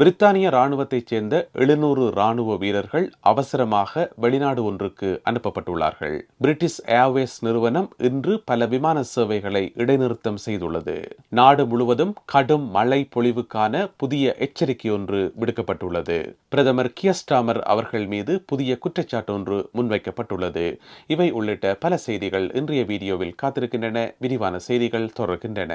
பிரித்தானிய ராணுவத்தைச் சேர்ந்த எழுநூறு ராணுவ வீரர்கள் அவசரமாக வெளிநாடு ஒன்றுக்கு அனுப்பப்பட்டுள்ளார்கள். பிரிட்டிஷ் ஏர்வேஸ் நிறுவனம் இன்று பல விமான சேவைகளை இடைநிறுத்தம் செய்துள்ளது. நாடு முழுவதும் கடும் மழை பொழிவுக்கான புதிய எச்சரிக்கை ஒன்று விடுக்கப்பட்டுள்ளது. பிரதமர் கியஸ்டாமர் அவர்கள் மீது புதிய குற்றச்சாட்டு ஒன்று முன்வைக்கப்பட்டுள்ளது. இவை உள்ளிட்ட பல செய்திகள் இன்றைய வீடியோவில் காத்திருக்கின்றன. விரிவான செய்திகள் தொடர்கின்றன.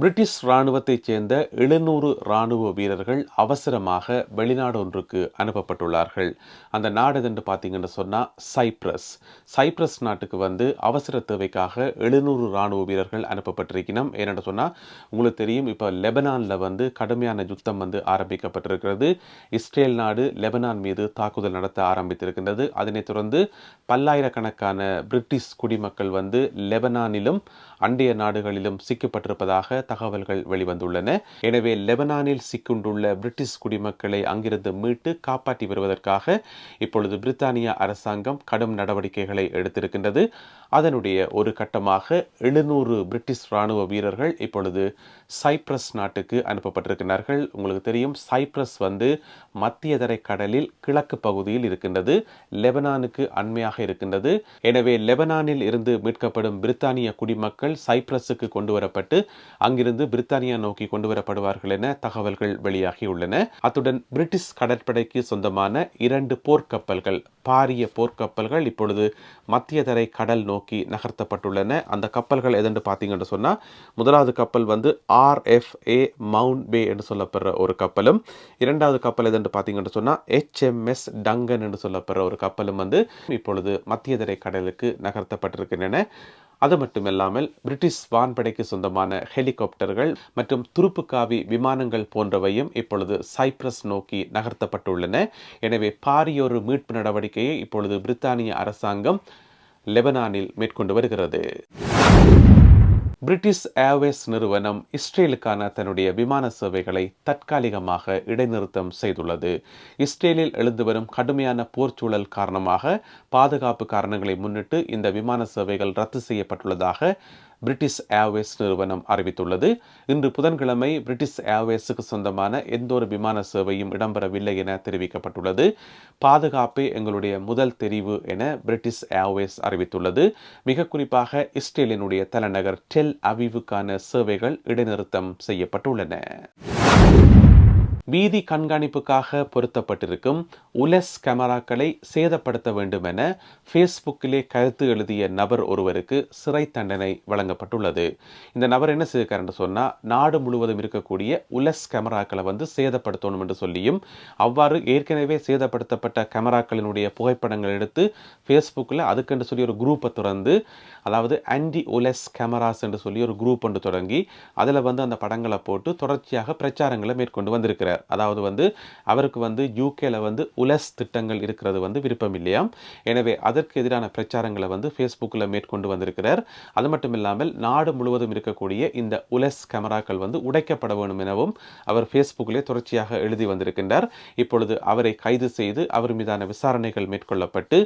பிரிட்டிஷ் இராணுவத்தைச் சேர்ந்த எழுநூறு இராணுவ வீரர்கள் அவசரமாக வெளிநாடு ஒன்றுக்கு அனுப்பப்பட்டுள்ளார்கள். அந்த நாடு என்று பார்த்தீங்கன்னு சொன்னால் சைப்ரஸ். சைப்ரஸ் நாட்டுக்கு வந்து அவசர தேவைக்காக எழுநூறு இராணுவ வீரர்கள் அனுப்பப்பட்டிருக்கணும் ஏனென்று சொன்னால் உங்களுக்கு தெரியும் இப்போ லெபனானில் வந்து கடுமையான யுத்தம் வந்து ஆரம்பிக்கப்பட்டிருக்கிறது. இஸ்ரேல் நாடு லெபனான் மீது தாக்குதல் நடத்த ஆரம்பித்திருக்கின்றது. அதனைத் தொடர்ந்து பல்லாயிரக்கணக்கான பிரிட்டிஷ் குடிமக்கள் வந்து லெபனானிலும் அண்டைய நாடுகளிலும் சிக்கப்பட்டிருப்பதாக தகவல்கள் வெளிவந்துள்ளன. எனவே லெபனானில் சிக்குண்டுள்ள பிரிட்டிஷ் குடிமக்களை அங்கிருந்து மீட்டு காப்பாற்றி வருவதற்காக இப்பொழுது பிரித்தானிய அரசாங்கம் கடும் நடவடிக்கைகளை எடுத்திருக்கின்றது. அதனுடைய ஒரு கட்டமாக எழுநூறு பிரிட்டிஷ் ராணுவ வீரர்கள் இப்பொழுது சைப்ரஸ் நாட்டுக்கு அனுப்பப்பட்டிருக்கிறார்கள். உங்களுக்கு தெரியும் சைப்ரஸ் வந்து மத்திய கடலில் கிழக்கு பகுதியில் இருக்கின்றது லெபனானுக்கு அண்மையாக இருக்கின்றது. எனவே லெபனானில் இருந்து மீட்கப்படும் பிரித்தானிய குடிமக்கள் சைப்ரஸுக்கு கொண்டு வரப்பட்டு அங்கிருந்து பிரித்தானியா நோக்கி கொண்டு வரப்படுவார்கள் என தகவல்கள் வெளியாகியுள்ளன அத்துடன் பிரிட்டிஷ் கடற்படைக்கு சொந்தமான இரண்டு போர்க்கப்பல்கள் பாரிய போர்க்கப்பல்கள் இப்பொழுது மத்திய தரை கடல் நோக்கி நகர்த்தப்பட்டுள்ளன. அந்த கப்பல்கள் எதென்று பார்த்தீங்கன்னு சொன்னால் முதலாவது கப்பல் வந்து ஆர்எஃப்ஏ மவுண்ட் பே என்று சொல்லப்படுற ஒரு கப்பலும் இரண்டாவது கப்பல் எதென்று பார்த்தீங்கன்னு சொன்னால் ஹெச்எம்எஸ் டங்கன் என்று சொல்லப்படுற ஒரு கப்பலும் வந்து இப்பொழுது மத்திய தரை கடலுக்கு நகர்த்தப்பட்டிருக்கின்றன. அது மட்டுமில்லாமல் பிரிட்டிஷ் வான்படைக்கு சொந்தமான ஹெலிகாப்டர்கள் மற்றும் துருப்புக்காவி விமானங்கள் போன்றவையும் இப்பொழுது சைப்ரஸ் நோக்கி நகர்த்தப்பட்டுள்ளன. எனவே பாரியொரு மீட்பு நடவடிக்கையை இப்பொழுது பிரித்தானிய அரசாங்கம் லெபனானில் மேற்கொண்டு வருகிறது. பிரிட்டிஷ் ஏர்வேஸ் நிறுவனம் இஸ்ரேலுக்கான தன்னுடைய விமான சேவைகளை தற்காலிகமாக இடைநிறுத்தம் செய்துள்ளது. இஸ்ரேலில் எழுந்து வரும் கடுமையான போர்ச்சூழல் காரணமாக பாதுகாப்பு காரணங்களை முன்னிட்டு இந்த விமான சேவைகள் ரத்து செய்யப்பட்டுள்ளதாக பிரிட்டிஷ் ஏர்வேஸ் நிறுவனம் அறிவித்துள்ளது. இன்று புதன்கிழமை பிரிட்டிஷ் ஏர்வேஸுக்கு சொந்தமான எந்த ஒரு விமான சேவையும் இடம்பெறவில்லை என தெரிவிக்கப்பட்டுள்ளது. பாதுகாப்பே எங்களுடைய முதல் தெரிவு என பிரிட்டிஷ் ஏர்வேஸ் அறிவித்துள்ளது. மிக குறிப்பாக இஸ்ரேலினுடைய தலைநகர் டெல் அவிவுக்கான சேவைகள் இடைநிறுத்தம் செய்யப்பட்டுள்ளன. வீதி கண்காணிப்புக்காக பொருத்தப்பட்டிருக்கும் உலஸ் கேமராக்களை சேதப்படுத்த வேண்டும் என ஃபேஸ்புக்கிலே கருத்து எழுதிய நபர் ஒருவருக்கு சிறை தண்டனை வழங்கப்பட்டுள்ளது. இந்த நபர் என்ன செய்திருக்காருன்னு சொன்னால் நாடு முழுவதும் இருக்கக்கூடிய உலஸ் கேமராக்களை வந்து சேதப்படுத்தணும் என்று சொல்லியும் அவ்வாறு ஏற்கனவே சேதப்படுத்தப்பட்ட கேமராக்களினுடைய புகைப்படங்கள் எடுத்து ஃபேஸ்புக்கில் அதுக்கென்று சொல்லி ஒரு குரூப்பை திறந்து அதாவது ஆன்டி உலஸ் கேமராஸ் என்று சொல்லி ஒரு குரூப் ஒன்று தொடங்கி அதில் வந்து அந்த படங்களை போட்டு தொடர்ச்சியாக பிரச்சாரங்களை மேற்கொண்டு வந்திருக்கிறார். அதாவது வந்து அவருக்கு வந்து யூகேல வந்து உலஸ் திட்டங்கள் இருக்கிறது வந்து விருப்பம் இல்லையாம் எனவே அதற்கு எதிரான பிரச்சாரங்களை வந்து ஃபேஸ்புக்கில் மேற்கொண்டு வந்திருக்கிறார். அது மட்டும் இல்லாமல் நாடு முழுவதும் இருக்கக்கூடிய இந்த உலஸ் கேமராக்கள் வந்து உடைக்கப்பட வேண்டும் எனவும் அவர் ஃபேஸ்புக்கிலே தொடர்ச்சியாக எழுதி வந்திருக்கின்றார். இப்பொழுது அவரை கைது செய்து அவர் மீதான விசாரணைகள் மேற்கொள்ளப்பட்டு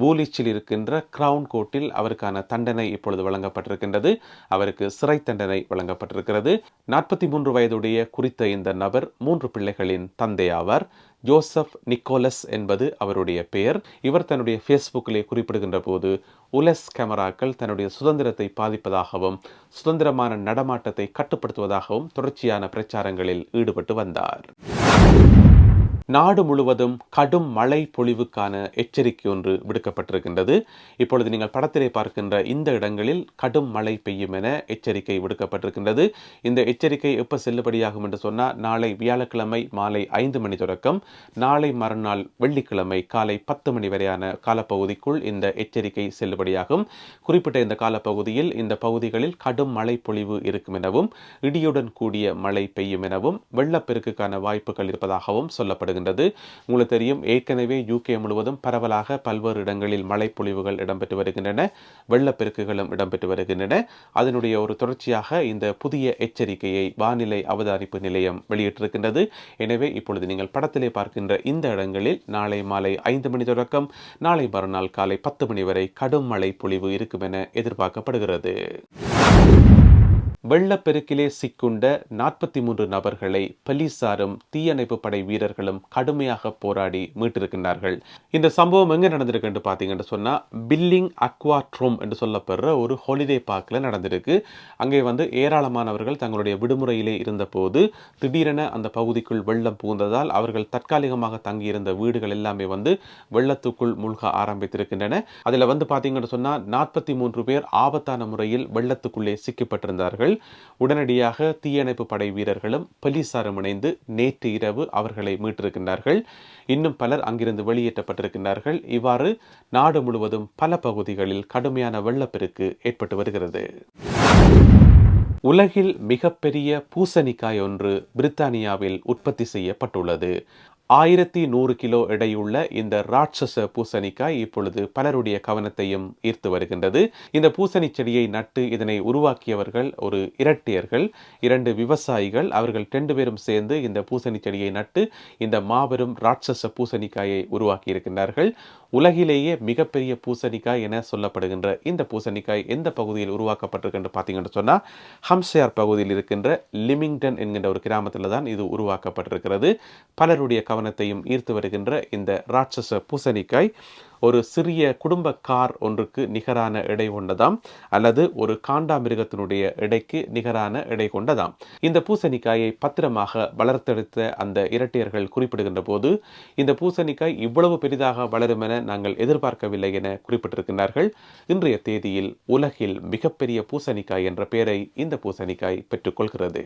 பூலிச்சில் இருக்கின்ற கிரவுன் கோர்ட்டில் அவருக்கான தண்டனை இப்பொழுது வழங்கப்பட்டிருக்கின்றது. அவருக்கு சிறை தண்டனை வழங்கப்பட்டிருக்கிறது. நாற்பத்தி மூன்று வயதுடைய குறித்த இந்த நபர் மூன்று பிள்ளைகளின் தந்தையாவார் ஜோசப் நிக்கோலஸ் என்பது அவருடைய பெயர். இவர் தன்னுடைய ஃபேஸ்புக்கிலே குறிப்பிடுகின்ற போது உலஸ் கேமராக்கள் தன்னுடைய சுதந்திரத்தை பாதிப்பதாகவும் சுதந்திரமான நடமாட்டத்தை கட்டுப்படுத்துவதாகவும் தொடர்ச்சியான பிரச்சாரங்களில் ஈடுபட்டு வந்தார். நாடு முழுவதும் கடும் மழை பொழிவுக்கான எச்சரிக்கை ஒன்று விடுக்கப்பட்டிருக்கின்றது. இப்பொழுது நீங்கள் படத்திலே பார்க்கின்ற இந்த இடங்களில் கடும் மழை பெய்யும் என எச்சரிக்கை விடுக்கப்பட்டிருக்கின்றது. இந்த எச்சரிக்கை எப்போ செல்லுபடியாகும் என்று சொன்னால் நாளை வியாழக்கிழமை மாலை ஐந்து மணி தொடக்கம் நாளை மறுநாள் வெள்ளிக்கிழமை காலை பத்து மணி வரையான காலப்பகுதிக்குள் இந்த எச்சரிக்கை செல்லுபடியாகும். குறிப்பிட்ட இந்த காலப்பகுதியில் இந்த பகுதிகளில் கடும் மழை பொழிவு இருக்கும் எனவும் இடியுடன் கூடிய மழை பெய்யும் எனவும் வெள்ளப்பெருக்குக்கான வாய்ப்புகள் இருப்பதாகவும் சொல்லப்படுகிறது. வருகின்றது உங்களுக்கு தெரியும் ஏற்கனவே யூகே முழுவதும் பரவலாக பல்வேறு இடங்களில் மழை பொழிவுகள் இடம்பெற்று வருகின்றன வெள்ளப்பெருக்குகளும் இடம்பெற்று வருகின்றன. அதனுடைய ஒரு தொடர்ச்சியாக இந்த புதிய எச்சரிக்கையை வானிலை அவதானிப்பு நிலையம் வெளியிட்டிருக்கின்றது. எனவே இப்பொழுது நீங்கள் படத்திலே பார்க்கின்ற இந்த இடங்களில் நாளை மாலை ஐந்து மணி தொடக்கம் நாளை மறுநாள் காலை பத்து மணி வரை கடும் மழை பொழிவு இருக்கும் என எதிர்பார்க்கப்படுகிறது. வெள்ளப்பெருக்கிலே சிக்குண்ட நாற்பத்தி மூன்று நபர்களை போலீசாரும் தீயணைப்பு படை வீரர்களும் கடுமையாக போராடி மீட்டிருக்கின்றார்கள். இந்த சம்பவம் எங்கே நடந்திருக்கு என்று பார்த்தீங்கன்னு சொன்னால் பில்லிங் அக்வாட்ரோம் என்று சொல்லப்படுற ஒரு ஹாலிடே பார்க்கில் நடந்திருக்கு. அங்கே வந்து ஏராளமானவர்கள் தங்களுடைய விடுமுறையிலே இருந்தபோது திடீரென அந்த பகுதிக்குள் வெள்ளம் புகுந்ததால் அவர்கள் தற்காலிகமாக தங்கியிருந்த வீடுகள் எல்லாமே வந்து வெள்ளத்துக்குள் மூழ்க ஆரம்பித்திருக்கின்றன. அதில் வந்து பார்த்தீங்கன்னு சொன்னால் நாற்பத்தி மூன்று பேர் ஆபத்தான முறையில் வெள்ளத்துக்குள்ளே சிக்கப்பட்டிருந்தார்கள். உடனடியாக தீயணைப்பு படை வீரர்களும் போலீசாரும் இணைந்து நேற்று இரவு அவர்களை மீட்டிருக்கின்றார்கள். இன்னும் பலர் அங்கிருந்து வெளியேற்றப்பட்டிருக்கின்றார்கள். இவ்வாறு நாடு முழுவதும் பல பகுதிகளில் கடுமையான வெள்ளப்பெருக்கு ஏற்பட்டு வருகிறது. உலகில் மிகப்பெரிய பூசணிக்காய் ஒன்று பிரித்தானியாவில் உற்பத்தி செய்யப்பட்டுள்ளது. ஆயிரத்தி நூறு கிலோ எடையுள்ள இந்த ராட்சச பூசணிக்காய் இப்பொழுது பலருடைய கவனத்தையும் ஈர்த்து வருகின்றது. இந்த பூசணி செடியை நட்டு இதனை உருவாக்கியவர்கள் ஒரு இரட்டையர்கள் இரண்டு விவசாயிகள் அவர்கள் ரெண்டு பேரும் சேர்ந்து இந்த பூசணி செடியை நட்டு இந்த மாபெரும் ராட்சச பூசணிக்காயை உருவாக்கி இருக்கின்றார்கள் உலகிலேயே மிகப்பெரிய பூசணிக்காய் என சொல்லப்படுகின்ற இந்த பூசணிக்காய் எந்த பகுதியில் உருவாக்கப்பட்டிருக்கு பார்த்தீங்கன்னு சொன்னால் ஹம்சையார் பகுதியில் இருக்கின்ற லிமிங்டன் என்கின்ற ஒரு கிராமத்தில் தான் இது உருவாக்கப்பட்டிருக்கிறது. பலருடைய கவனத்தையும் ஈர்த்து வருகின்ற இந்த ராட்சச பூசணிக்காய் ஒரு சிறிய குடும்ப கார் ஒன்றுக்கு நிகரான எடை கொண்டதாம் அல்லது ஒரு காண்டாமிருகத்தினுடைய எடைக்கு நிகரான எடை கொண்டதாம். இந்த பூசணிக்காயை பத்திரமாக வளர்த்தெடுத்த அந்த இரட்டையர்கள் குறிப்பிடுகின்ற போது இந்த பூசணிக்காய் இவ்வளவு பெரிதாக வளரும் என நாங்கள் எதிர்பார்க்கவில்லை என குறிப்பிட்டிருக்கிறார்கள் இன்றைய தேதியில் உலகில் மிகப்பெரிய பூசணிக்காய் என்ற பெயரை இந்த பூசணிக்காய் பெற்றுக்கொள்கிறது.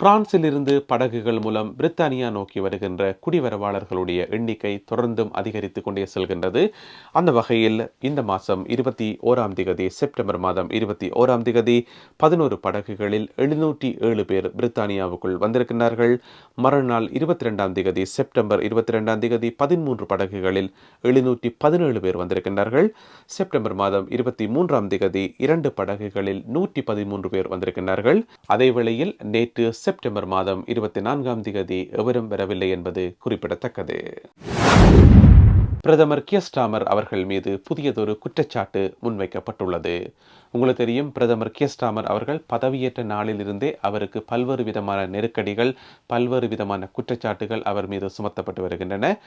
பிரான்சிலிருந்து படகுகள் மூலம் பிரித்தானியா நோக்கி வருகின்ற குடிவரவாளர்களுடைய எண்ணிக்கை தொடர்ந்தும் அதிகரித்து கொண்டே செல்கின்றது. அந்த வகையில் இந்த மாதம் இருபத்தி ஓராம் திகதி செப்டம்பர் மாதம் இருபத்தி ஓராம் திகதி பதினோரு படகுகளில் எழுநூற்றி ஏழு பேர் பிரித்தானியாவுக்குள் வந்திருக்கின்றார்கள். மறுநாள் இருபத்தி ரெண்டாம் திகதி செப்டம்பர் இருபத்தி ரெண்டாம் திகதி பதிமூன்று படகுகளில் எழுநூற்றி பதினேழு பேர் வந்திருக்கின்றார்கள். செப்டம்பர் மாதம் இருபத்தி மூன்றாம் திகதி இரண்டு படகுகளில் நூற்றி பதிமூன்று பேர் வந்திருக்கின்றார்கள். அதே வேளையில் நேற்று செப்டம்பர் மாதம் இருபத்தி நான்காம் தேதி எவரும் வரவில்லை என்பது குறிப்பிடத்தக்கது. பிரதமர் கியஸ்டாமர் அவர்கள் மீது புதியதொரு குற்றச்சாட்டு முன்வைக்கப்பட்டுள்ளது. உங்களுக்கு தெரியும் பிரதமர் கியஸ்டாமர் அவர்கள் பதவியேற்ற நாளிலிருந்தே அவருக்கு பல்வேறு விதமான நெருக்கடிகள் பல்வேறு விதமான குற்றச்சாட்டுகள் அவர் மீது சுமத்தப்பட்டு வருகின்றன.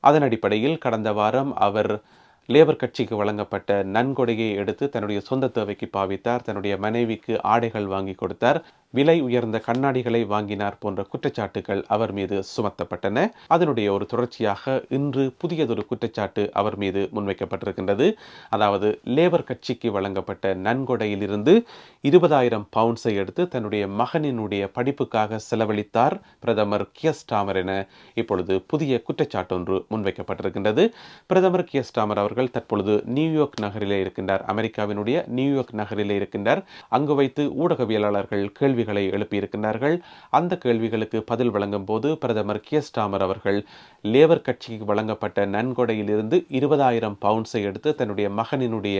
அதன் அடிப்படையில் கடந்த வாரம் அவர் லேபர் கட்சிக்கு வழங்கப்பட்ட நன்கொடையை எடுத்து தன்னுடைய சொந்த தேவைக்கு பாவித்தார். தன்னுடைய மனைவிக்கு ஆடைகள் வாங்கி கொடுத்தார். விலை உயர்ந்த கண்ணாடிகளை வாங்கினார் போன்ற குற்றச்சாட்டுகள் அவர் மீது சுமத்தப்பட்டன. அதனுடைய ஒரு தொடர்ச்சியாக இன்று புதியதொரு குற்றச்சாட்டு அவர் மீது முன்வைக்கப்பட்டிருக்கின்றது. அதாவது லேபர் கட்சிக்கு வழங்கப்பட்ட நன்கொடையிலிருந்து இருபதாயிரம் பவுண்ட்ஸை எடுத்து தன்னுடைய மகனினுடைய படிப்புக்காக செலவழித்தார் பிரதமர் கியஸ்டாமர் என இப்பொழுது புதிய குற்றச்சாட்டு ஒன்று முன்வைக்கப்பட்டிருக்கின்றது. பிரதமர் கியஸ்டாமர் அவர்கள் தற்பொழுது நியூயார்க் நகரிலே இருக்கின்றார். அமெரிக்காவினுடைய நியூயார்க் நகரிலே இருக்கின்றார். அங்கு வைத்து ஊடகவியலாளர்கள் கேள்வி கேள்விகளை எழுப்பியிருக்கிறார்கள் அந்த கேள்விகளுக்கு பதில் வழங்கும் போது பிரதமர் கியஸ்டாமர் அவர்கள் லேபர் கட்சிக்கு வழங்கப்பட்ட நன்கொடையிலிருந்து இருபதாயிரம் பவுண்ட்ஸை எடுத்து தன்னுடைய மகனினுடைய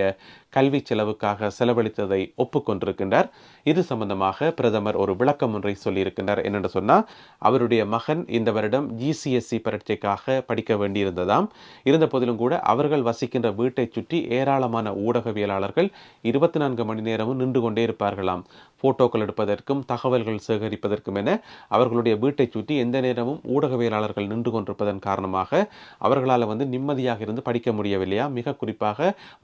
கல்வி செலவுக்காக செலவழித்ததை ஒப்புக்கொண்டிருக்கின்றார். இது சம்பந்தமாக பிரதமர் ஒரு விளக்கம் ஒன்றை சொல்லியிருக்கின்றார். என்னென்று சொன்னால் அவருடைய மகன் இந்த வருடம் ஜிசிஎஸ்சி பரீட்சைக்காக படிக்க வேண்டியிருந்ததாம். இருந்த போதிலும் கூட அவர்கள் வசிக்கின்ற வீட்டை சுற்றி ஏராளமான ஊடகவியலாளர்கள் இருபத்தி நான்கு மணி நேரமும் நின்று கொண்டே இருப்பார்களாம். போட்டோக்கள் எடுப்பதற்கு எடுப்பதற்கும் தகவல்கள் சேகரிப்பதற்கும் என அவர்களுடைய வீட்டை சுற்றி எந்த நேரமும் ஊடகவியலாளர்கள் நின்று கொண்டிருப்பதன் காரணமாக அவர்களால் வந்து நிம்மதியாக இருந்து படிக்க முடியவில்லையா? மிக குறிப்பாக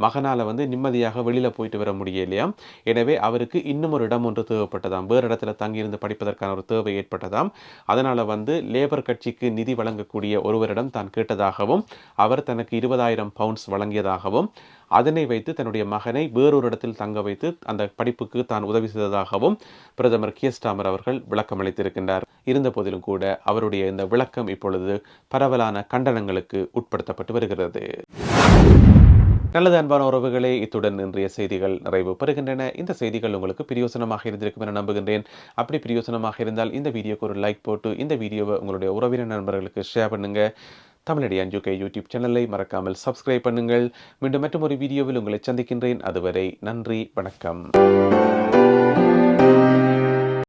மகனால் வந்து நிம்மதியாக வெளியில் போயிட்டு வர முடியலையாம் எனவே அவருக்கு இன்னும் ஒரு இடம் ஒன்று தேவைப்பட்டதாம். வேறு இடத்துல தங்கியிருந்து படிப்பதற்கான ஒரு தேவை ஏற்பட்டதாம். அதனால் வந்து லேபர் கட்சிக்கு நிதி வழங்கக்கூடிய ஒருவரிடம் தான் கேட்டதாகவும் அவர் தனக்கு இருபதாயிரம் பவுண்ட்ஸ் வழங்கியதாகவும் அதனை வைத்து தன்னுடைய மகனை வேறொரு இடத்தில் தங்க வைத்து அந்த படிப்புக்கு தான் உதவி செய்ததாகவும் பிரதமர் கே. ஸ்டாமர் அவர்கள் விளக்கம் அளித்திருக்கின்றார். இருந்தபோதிலும் கூட அவருடைய இந்த விளக்கம் இப்பொழுது பரவலான கண்டனங்களுக்கு உட்படுத்தப்பட்டு வருகிறது. நல்லது அன்பான உறவுகளே இத்துடன் இன்றைய செய்திகள் நிறைவு பெறுகின்றன. இந்த செய்திகள் உங்களுக்கு பிரியோசனமாக இருந்திருக்கும் என நம்புகின்றேன். அப்படி பிரியோசனமாக இருந்தால் இந்த வீடியோக்கு ஒரு லைக் போட்டு இந்த வீடியோவை உங்களுடைய உறவினர் நண்பர்களுக்கு ஷேர் பண்ணுங்கள் தமிழடி அஞ்சு கே யூடியூப் சேனலை மறக்காமல் சப்ஸ்கிரைப் பண்ணுங்கள். மீண்டும் மற்றொரு வீடியோவில் உங்களை சந்திக்கின்றேன். அதுவரை நன்றி வணக்கம்.